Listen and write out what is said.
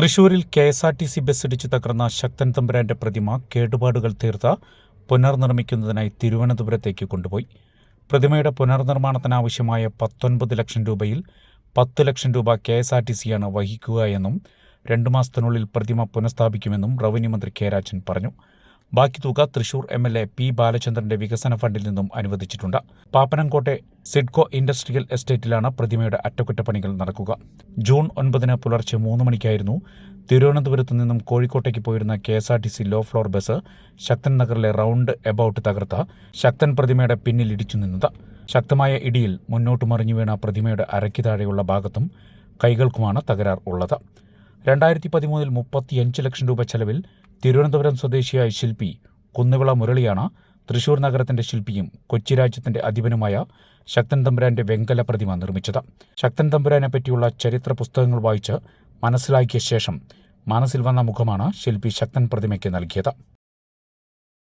തൃശൂരിൽ K S R T C bus ഇടിച്ചു തകർന്ന ശക്തൻ തമ്പുരാന്റെ പ്രതിമ കേടുപാടുകൾ തീർത്ത പുനർനിർമ്മിക്കുന്നതിനായി തിരുവനന്തപുരത്തേക്ക് കൊണ്ടുപോയി. പ്രതിമയുടെ പുനർനിർമ്മാണത്തിനാവശ്യമായ പത്തൊൻപത് ലക്ഷം രൂപയിൽ പത്ത് ലക്ഷം രൂപ കെ എസ് ആർ ടി സിയാണ് വഹിക്കുക എന്നും രണ്ടു മാസത്തിനുള്ളിൽ പ്രതിമ പുനഃസ്ഥാപിക്കുമെന്നും റവന്യൂ മന്ത്രി കെ രാജൻ പറഞ്ഞു. ബാക്കി തുക Thrissur M L A P ബാലചന്ദ്രന്റെ വികസന ഫണ്ടിൽ നിന്നും അനുവദിച്ചിട്ടുണ്ട്. പാപ്പനംകോട്ടെ സിഡ്കോ ഇൻഡസ്ട്രിയൽ എസ്റ്റേറ്റിലാണ് പ്രതിമയുടെ അറ്റകുറ്റപ്പണികൾ നടക്കുക. ജൂൺ ഒൻപതിന് പുലർച്ചെ മൂന്ന് മണിക്കായിരുന്നു തിരുവനന്തപുരത്തു നിന്നും കോഴിക്കോട്ടേക്ക് പോയിരുന്ന K S R T C low floor bus Sakthan നഗറിലെ റൗണ്ട് എബൌട്ട് തകർത്ത ശക്തൻ പ്രതിമയുടെ പിന്നിൽ ഇടിച്ചു നിന്നത്. ശക്തമായ ഇടിയിൽ മുന്നോട്ട് മറിഞ്ഞു വീണ പ്രതിമയുടെ അരയ്ക്ക് താഴെയുള്ള ഭാഗത്തും കൈകൾക്കുമാണ് തകരാർ ഉള്ളത്. രണ്ടായിരത്തി പതിമൂന്നിൽ മുപ്പത്തിയഞ്ച് ലക്ഷം രൂപ ചെലവിൽ തിരുവനന്തപുരം സ്വദേശിയായ ശില്പി കുന്നുവിള മുരളിയാണ് തൃശൂർ നഗരത്തിന്റെ ശില്പിയും കൊച്ചി രാജ്യത്തിന്റെ അധിപനുമായ ശക്തൻ തമ്പുരാന്റെ വെങ്കല പ്രതിമ നിർമ്മിച്ചത്. ശക്തൻ തമ്പുരാനെ പറ്റിയുള്ള ചരിത്ര പുസ്തകങ്ങൾ വായിച്ച് മനസ്സിലാക്കിയ ശേഷം മനസ്സിൽ വന്ന മുഖമാണ് ശില്പി ശക്തൻ പ്രതിമയ്ക്ക് നൽകിയത്.